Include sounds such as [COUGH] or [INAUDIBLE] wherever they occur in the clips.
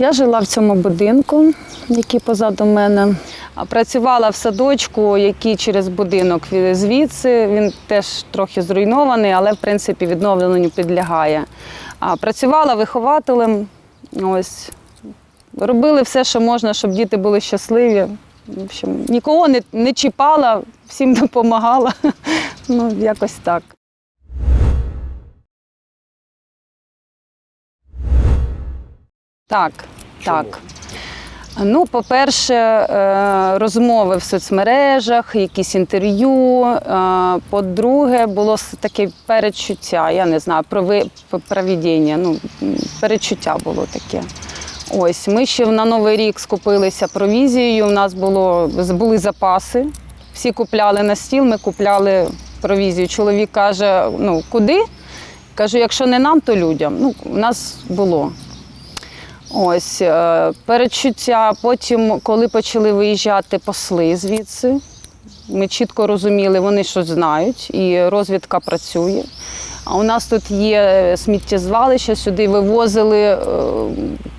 Я жила в цьому будинку, який позаду мене. Працювала в садочку, який через будинок звідси. Він теж трохи зруйнований, але в принципі відновленню підлягає. Працювала вихователем. Ось робили все, що можна, щоб діти були щасливі. В общем, нікого не, не чіпала, всім допомагала. [LAUGHS] Ну, якось так. Так, так. Ну, по-перше, е, розмови в соцмережах, якісь інтерв'ю. Е, По-друге, було таке передчуття, я не знаю, провідіння, ну, м, передчуття було таке. Ось, ми ще на Новий рік скупилися провізією. У нас було, були запаси. Всі купляли на стіл, ми купляли провізію. Чоловік каже: ну куди? Кажу, якщо не нам, то людям. Ну, у нас було. Ось е, передчуття. Потім, коли почали виїжджати посли звідси, ми чітко розуміли, вони щось знають, і розвідка працює. А у нас тут є сміттєзвалище, сюди вивозили е,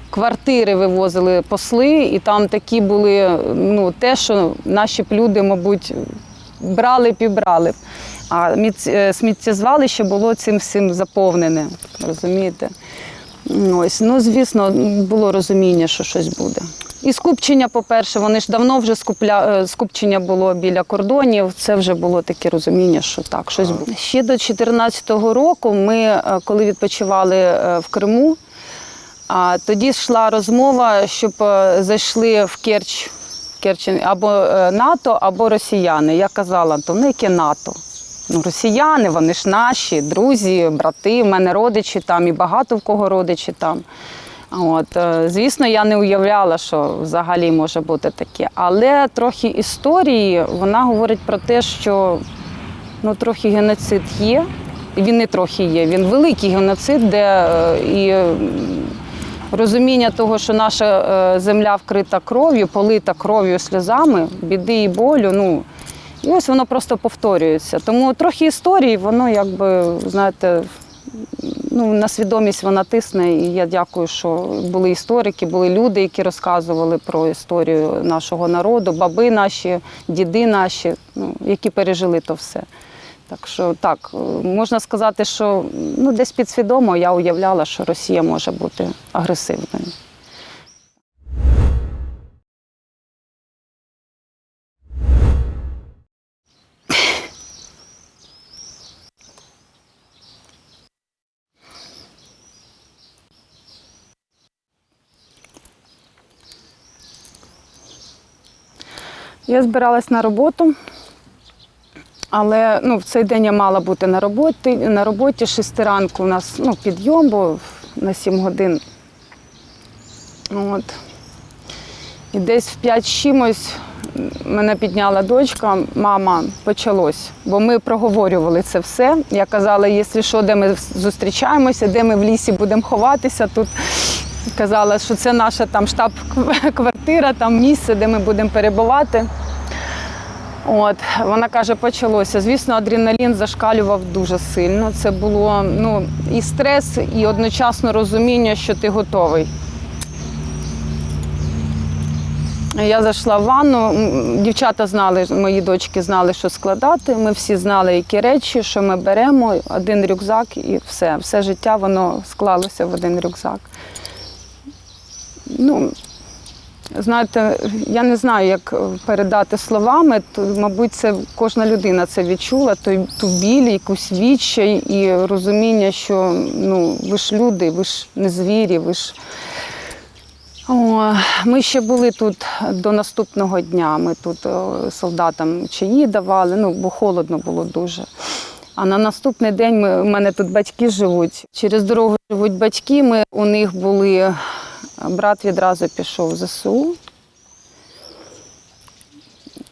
квартири, вивозили посли, і там такі були ну, те, що наші б люди, мабуть, брали пібрали. А е, сміттєзвалище було цим всім заповнене. Розумієте? Ось, ну звісно, було розуміння, що щось буде. І скупчення, по-перше, вони ж давно вже скупля... е, скупчення було біля кордонів. Це вже було таке розуміння, що так, щось буде. Ще до 2014 року ми, е, коли відпочивали е, в Криму, а тоді йшла розмова, щоб зайшли в Керч, або НАТО, або росіяни. Я казала, то ну яке НАТО? Ну, росіяни, вони ж наші, друзі, брати, в мене родичі там і багато в кого родичі там. От, е, звісно, я не уявляла, що взагалі може бути таке. Але трохи історії вона говорить про те, що ну, трохи геноцид є. Він не трохи є, він великий геноцид, де е, і розуміння того, що наша е, земля вкрита кров'ю, полита кров'ю, сльозами, біди і болю. Ну, і ось воно просто повторюється. Тому трохи історії, воно якби, знаєте, ну, на свідомість вона тисне. І я дякую, що були історики, були люди, які розказували про історію нашого народу, баби наші, діди наші, ну, які пережили то все. Так що так, можна сказати, що ну, десь підсвідомо я уявляла, що Росія може бути агресивною. Я збиралась на роботу, але ну, в цей день я мала бути на роботі. На роботі 6 ранку у нас ну, підйом, бо на 7 годин. От. І десь в 5 з чимось мене підняла дочка, мама, почалось. Бо ми проговорювали це все. Я казала, якщо що, де ми зустрічаємося, де ми в лісі будемо ховатися. Тут казала, що це наша там штаб-квартира, там місце, де ми будемо перебувати. От вона каже, почалося. Звісно, адреналін зашкалював дуже сильно. Це було ну і стрес, і одночасно розуміння, що ти готовий. Я зайшла в ванну. Дівчата знали, мої дочки знали, що складати. Ми всі знали, які речі, що ми беремо, один рюкзак і все. Все життя воно склалося в один рюкзак. Ну, знаєте, я не знаю, як передати словами. То, мабуть, це кожна людина це відчула, той ту біль, якусь відчай і розуміння, що ну, ви ж люди, ви ж не звірі, ви ж. О, ми ще були тут до наступного дня. Ми тут солдатам чаї давали, ну, бо холодно було дуже. А на наступний день ми, у мене тут батьки живуть. Через дорогу живуть батьки. Ми у них були. Брат відразу пішов в ЗСУ.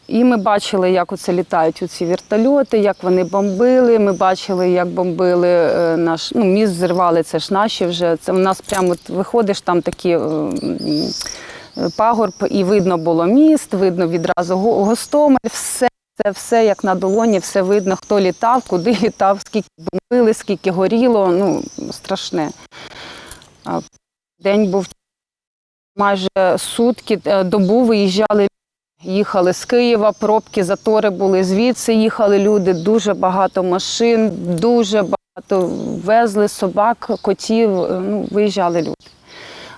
І ми бачили, як оце літають ці вертольоти, як вони бомбили. Ми бачили, як бомбили е, наш ну, міст зірвали, це ж наші вже. Це в нас прямо от виходиш, там такі е, пагорб, і видно було міст, видно відразу Гостомель, все, це все як на долоні, все видно, хто літав, куди літав, скільки бомбили, скільки горіло. Ну, страшне. День був майже сутки, е, добу виїжджали. Їхали з Києва, пробки, затори були. Звідси їхали люди, дуже багато машин, дуже багато везли собак, котів. е, Ну, виїжджали люди.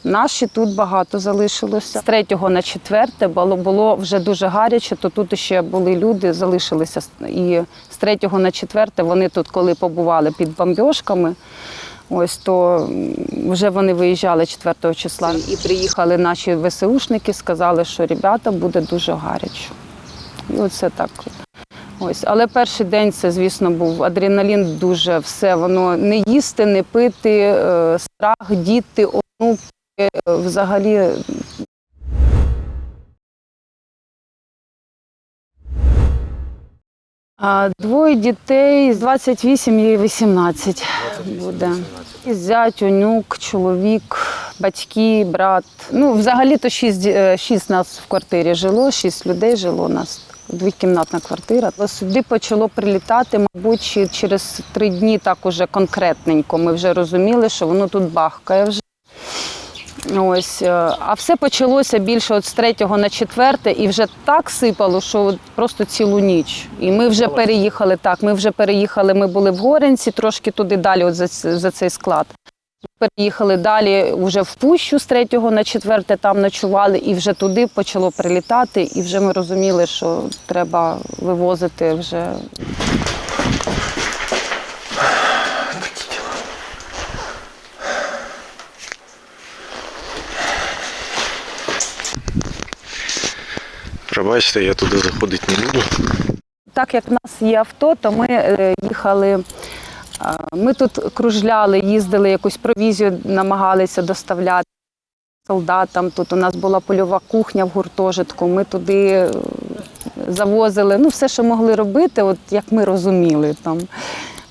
Наші тут багато залишилося. З третього на четверте було, було вже дуже гаряче, то тут ще були люди, залишилися. І з третього на четверте вони тут, коли побували під бомбьошками, ось то вже вони виїжджали 4 числа. І приїхали наші ВСУшники, сказали, що ребята буде дуже гаряче. І оце так. Ось, але перший день це, звісно, був адреналін, дуже все. Воно не їсти, не пити, е, страх, діти, онуки, е, взагалі. Двоє дітей з 28 і 18 буде. І Зять, онук, чоловік, батьки, брат. Ну, взагалі-то шість, е, шість нас в квартирі жило, шість людей жило у нас. Двокімнатна квартира. Сюди почало прилітати, мабуть, через три дні так уже конкретненько. Ми вже розуміли, що воно тут бахкає вже. Ось, е, а все почалося більше от з третього на четверте, і вже так сипало, що просто цілу ніч. І ми вже переїхали так. Ми вже переїхали. Ми були в Горенці, трошки туди далі, от за, за цей склад. Переїхали далі вже в Пущу з третього на четверте, там ночували, і вже туди почало прилітати. І вже ми розуміли, що треба вивозити вже Пробачте, я туди заходити не буду. Так як в нас є авто, то ми е, їхали. Ми тут кружляли, їздили, якусь провізію намагалися доставляти солдатам. Тут у нас була польова кухня в гуртожитку. Ми туди е, завозили ну, все, що могли робити, от як ми розуміли там.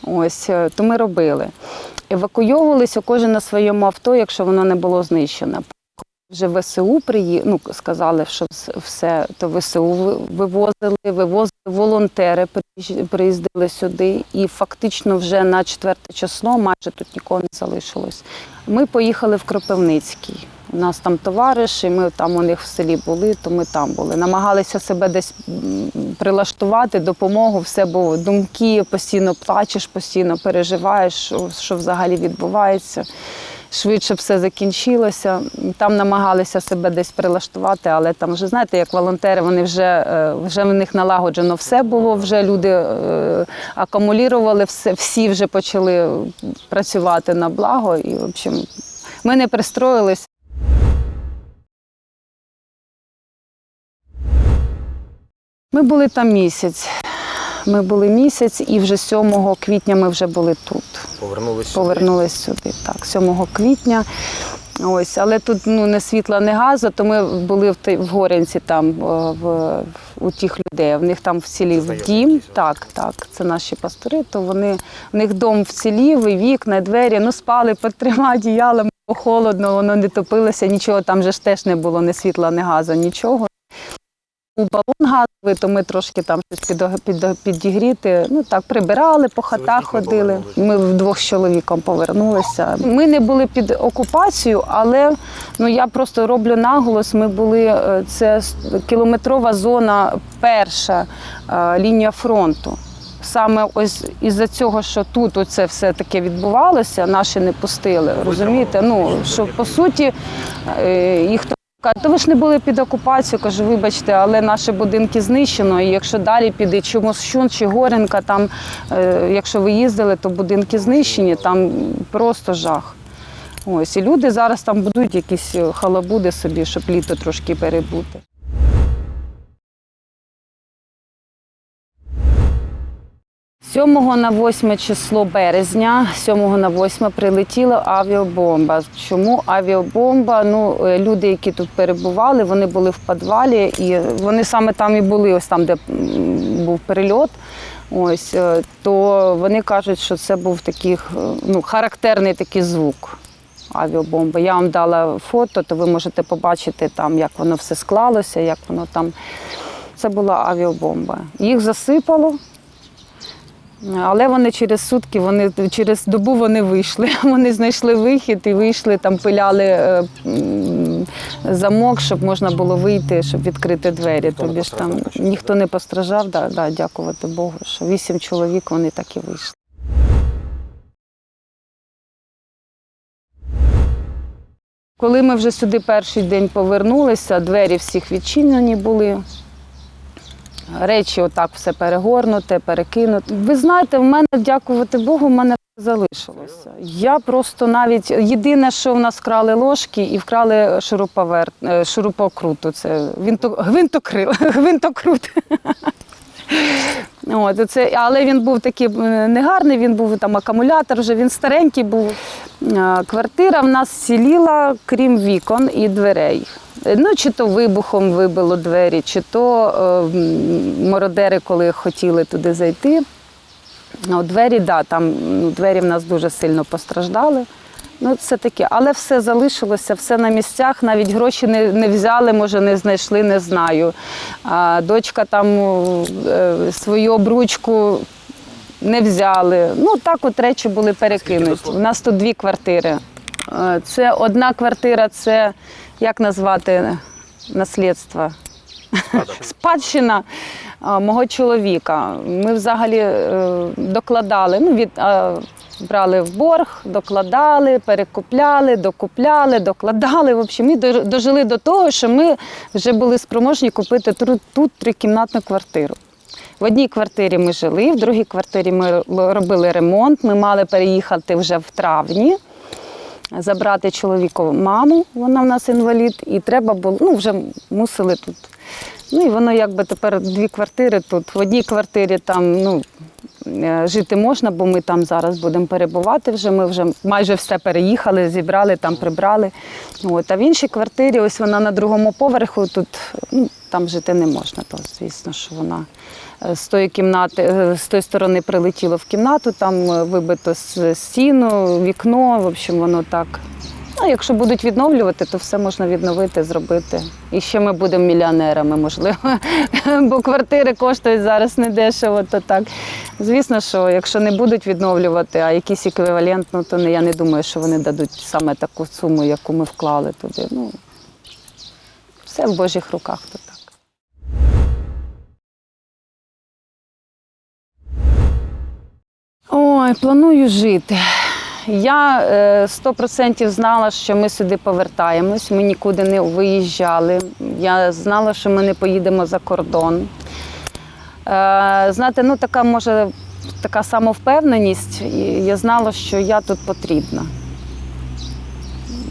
Ось, е, то ми робили. Евакуйовувалися кожен на своєму авто, якщо воно не було знищене. Вже ВСУ приї... ну, сказали, що все, то ВСУ вивозили, вивозили волонтери, приїздили сюди, і фактично вже на четверте число майже тут нікого не залишилось. Ми поїхали в Кропивницький. У нас там товариші, ми там у них в селі були, то ми там були. Намагалися себе десь прилаштувати, допомогу, все було думки, постійно плачеш, постійно переживаєш, що взагалі відбувається швидше все закінчилося. Там намагалися себе десь прилаштувати, але там вже знаєте, як волонтери, вони вже, е, вже в них налагоджено все було. Вже люди е, акумулювали все, всі вже почали працювати на благо. І в общем, ми не пристроїлися. Ми були там місяць. Ми були місяць, і вже 7 квітня ми вже були тут. Повернулися. Повернулись сюди, так, 7 квітня. Ось, але тут ну, не світла, не газу, то ми були в, той- в Горянці там е, в, у тих людей. В них там вцілів дім. Так, так, це наші пастори, то вони, в них дом вцілів, і вікна, і двері, ну спали під трьома одіялами, холодно, воно не топилося, нічого там же ж теж не було, ні світла, ні газу, нічого. У балон газовий, то ми трошки там щось під, під, підігріти. Ну так, прибирали, по хатах ходили. Ми вдвох з чоловіком повернулися. Ми не були під окупацією, але ну я просто роблю наголос. Ми були е, це кілометрова зона, перша е, лінія фронту. Саме ось із-за цього, що тут оце все таке відбувалося, наші не пустили. Розумієте? Ну що по суті е, їх то ви ж не були під окупацією. Кажу, вибачте, але наші будинки знищено. І якщо далі піде чи Мосчун, чи Горенка, там, е, якщо ви їздили, то будинки знищені, там просто жах. Ось і люди зараз там будують якісь е, халабуди собі, щоб літо трошки перебути. 7 на 8 число березня, 7 на 8 прилетіла авіабомба. Чому авіабомба? Ну, е, люди, які тут перебували, вони були в підвалі, і вони саме там і були, ось там, де був перельот. Ось е, то вони кажуть, що це був такий е, ну, характерний такий звук авіабомби. Я вам дала фото, то ви можете побачити там, як воно все склалося, як воно там. Це була авіабомба. Їх засипало. Але вони через сутки, вони через добу вони вийшли. [LAUGHS] Вони знайшли вихід і вийшли, там пиляли е, замок, щоб можна було вийти, щоб відкрити двері. Ніхто Тобі ж там ніхто не постраждав, да, да, дякувати Богу, що вісім чоловік вони так і вийшли. Коли ми вже сюди перший день повернулися, двері всіх відчинені були. Речі отак все перегорнуте, перекинуте. Ви знаєте, в мене, дякувати Богу, в мене залишилося. Я просто навіть єдине, що в нас вкрали ложки і вкрали шуруповерт, е, шурупокруту. Це гвинтокрил, [LAUGHS] гвинтокрут. От, це, але він був такий негарний, він був там акумулятор, вже він старенький був. Е, Квартира в нас сіліла, крім вікон і дверей. Е, Ну, чи то вибухом вибило двері, чи то е, м, мародери, коли хотіли туди зайти. Ну, двері, да, там ну, двері в нас дуже сильно постраждали. Ну, це таке, але все залишилося, все на місцях, навіть гроші не, не взяли, може, не знайшли, не знаю. А дочка там е, свою обручку не взяли. Ну, так от речі були перекинуті. У нас тут дві квартири. Е, Це одна квартира, це як назвати наслідство? Спадщина мого чоловіка. Ми взагалі е, докладали, ну, від, брали в борг, докладали, перекупляли, докупляли, докладали. В общем, ми дожили до того, що ми вже були спроможні купити тут трикімнатну квартиру. В одній квартирі ми жили, в другій квартирі ми робили ремонт. Ми мали переїхати вже в травні забрати чоловікову маму, вона в нас інвалід, і треба було, ну вже мусили тут. Ну і воно якби тепер дві квартири тут. В одній квартирі там ну, е, жити можна, бо ми там зараз будемо перебувати вже. Ми вже майже все переїхали, зібрали, там прибрали. От. А в іншій квартирі, ось вона на другому поверху, тут ну, там жити не можна, то звісно, що вона е, з тої кімнати, е, з тої сторони прилетіло в кімнату, там вибито стіну, вікно. В общем, воно так. Ну, якщо будуть відновлювати, то все можна відновити, зробити. І ще ми будемо мільйонерами, можливо. [LAUGHS] Бо квартири коштують зараз недешево, то так. Звісно, що якщо не будуть відновлювати, а якийсь еквівалент, ну то не- я не думаю, що вони дадуть саме таку суму, яку ми вклали туди. Ну, все в Божих руках, то так. Ой, планую жити. Я е, 100% знала, що ми сюди повертаємось. Ми нікуди не виїжджали. Я знала, що ми не поїдемо за кордон. Е, знаєте, ну така може така самовпевненість. Я знала, що я тут потрібна.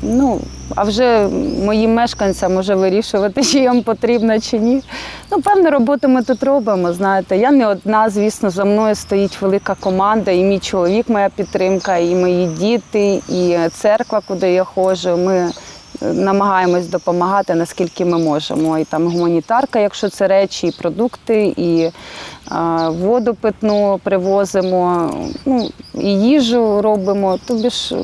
Ну, а вже моїм мешканцям може вирішувати, [LAUGHS] чи їм потрібно, чи ні. Ну, певну роботу ми тут робимо. Знаєте, я не одна, звісно, за мною стоїть велика команда, і мій чоловік, моя підтримка, і мої діти, і церква, куди я ходжу. Ми е, намагаємось допомагати наскільки ми можемо. І там гуманітарка, якщо це речі, і продукти, і а, воду питну привозимо, ну, і їжу робимо. Тобі ж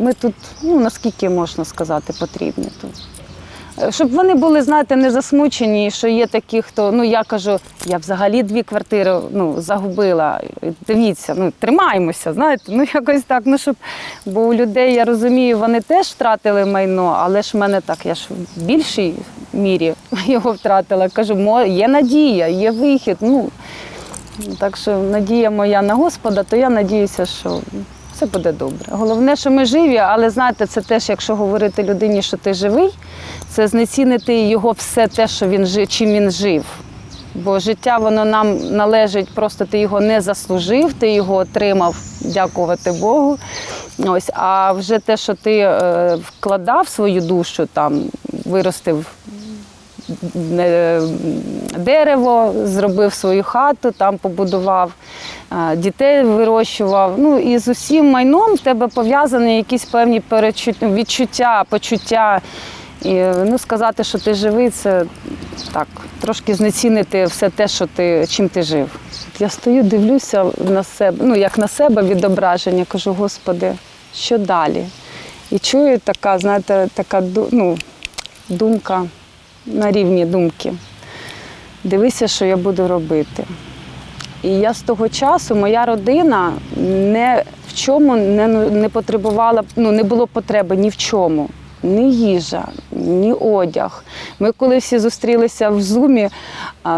ми тут, ну наскільки можна сказати, потрібні тут. Е, Щоб вони були, знаєте, не засмучені, що є такі, хто, ну я кажу, я взагалі дві квартири ну, загубила. Дивіться, ну тримаємося, знаєте, ну [LAUGHS] якось так. Ну щоб, бо у людей я розумію, вони теж втратили майно, але ж в мене так, я ж в більшій мірі [LAUGHS] його втратила. Кажу, «Мо- є надія, є вихід. Ну так що надія моя на Господа, то я надіюся, що все буде добре. Головне, що ми живі, але знаєте, це теж, якщо говорити людині, що ти живий, це знецінити його все те, що він жив, чим він жив. Бо життя воно нам належить, просто ти його не заслужив, ти його отримав, дякувати Богу. Ось, а вже те, що ти е, вкладав свою душу, там виростив дерево, зробив свою хату, там побудував, е, дітей вирощував. Ну і з усім майном в тебе пов'язані якісь певні відчуття, почуття. І ну, сказати, що ти живий, це так, трошки знецінити все те, що ти, чим ти жив. Я стою, дивлюся на себе, ну як на себе відображення, кажу, Господи, що далі? І чую така, знаєте, така ну, думка на рівні думки. Дивися, що я буду робити. І я з того часу, моя родина не в чому не, не потребувала, ну не було потреби ні в чому. ні їжа, ні одяг. Ми коли всі зустрілися в зумі,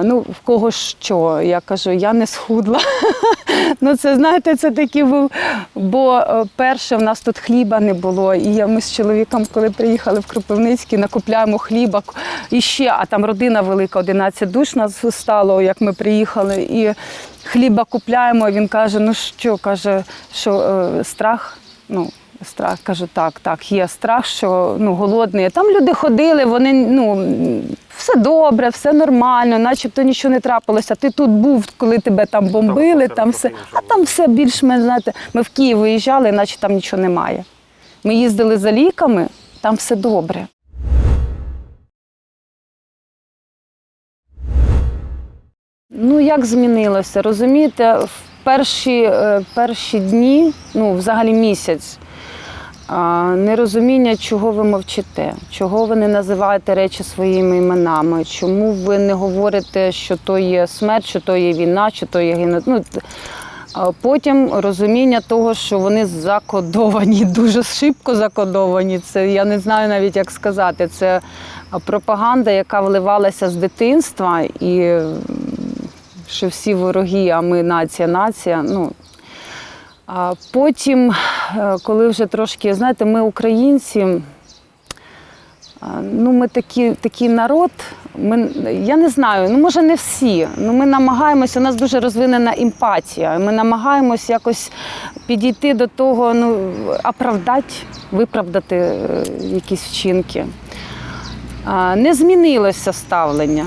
ну в кого що, я кажу, я не схудла. [LAUGHS] ну це знаєте, це такий був. Бо е, перше, в нас тут хліба не було. І ми з чоловіком, коли приїхали в Кропивницький, накупляємо хліба і ще, а там родина велика, 11 душ нас стало, як ми приїхали. І хліба купляємо. Він каже: ну що, каже, що е, страх. Ну, страх, кажу, так, так, є страх, що ну, голодний. Там люди ходили, вони ну, все добре, все нормально, начебто нічого не трапилося. Ти тут був, коли тебе там бомбили, там все. А там все більш-менш, знаєте, ми в Київ виїжджали, наче там нічого немає. Ми їздили за ліками, там все добре. Ну, як змінилося? Розумієте, в перші, е, перші дні, ну, взагалі місяць, нерозуміння, чого ви мовчите, чого ви не називаєте речі своїми іменами, чому ви не говорите, що то є смерть, що то є війна, що то є геноцид. Ну, Потім розуміння того, що вони закодовані, [LAUGHS] дуже шибко закодовані. Це я не знаю навіть як сказати. Це пропаганда, яка вливалася з дитинства, і що всі вороги, а ми нація, нація. Ну, а потім, е, коли вже трошки, знаєте, ми українці, ну ми такі, такий народ. Ми, я не знаю, ну може не всі. Ну ми намагаємося, у нас дуже розвинена емпатія. Ми намагаємося якось підійти до того, ну, оправдати, виправдати е, якісь вчинки. Не змінилося ставлення.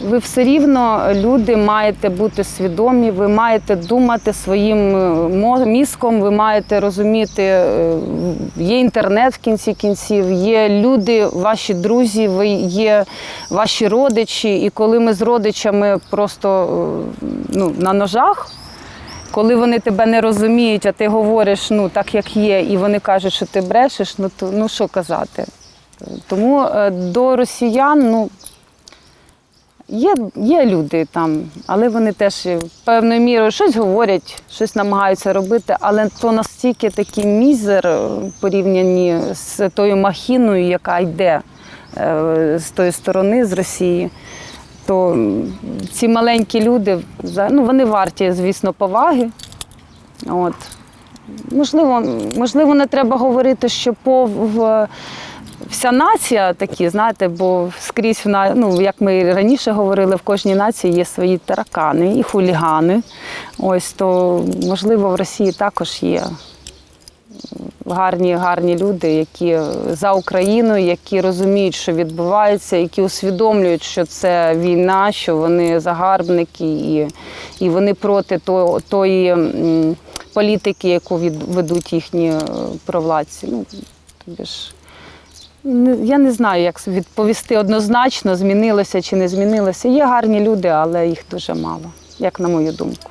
Ви все рівно люди маєте бути свідомі, ви маєте думати своїм е, мізком, ви маєте розуміти, е, є інтернет в кінці кінців, є люди, ваші друзі, ви є ваші родичі. І коли ми з родичами просто е, ну, на ножах, коли вони тебе не розуміють, а ти говориш ну, так, як є, і вони кажуть, що ти брешеш, ну то ну що казати. Тому е, до росіян, ну. Є, є люди там, але вони теж певною мірою щось говорять, щось намагаються робити, але то настільки такий мізер е, порівнянні з тою махіною, яка йде е, з тої сторони, з Росії. То ці маленькі люди, ну, вони варті, звісно, поваги. От. Можливо, можливо, не треба говорити, що по в, вся нація такі, знаєте, бо скрізь в на- ну, як ми раніше говорили, в кожній нації є свої таракани і хулігани. Ось то, можливо, в Росії також є гарні, гарні люди, які за Україну, які розуміють, що відбувається, які усвідомлюють, що це війна, що вони загарбники і, і вони проти то, тої політики, яку від, ведуть їхні е, провладці. Ну, тобі ж, я не знаю, як відповісти однозначно, змінилося чи не змінилося. Є гарні люди, але їх дуже мало, як на мою думку.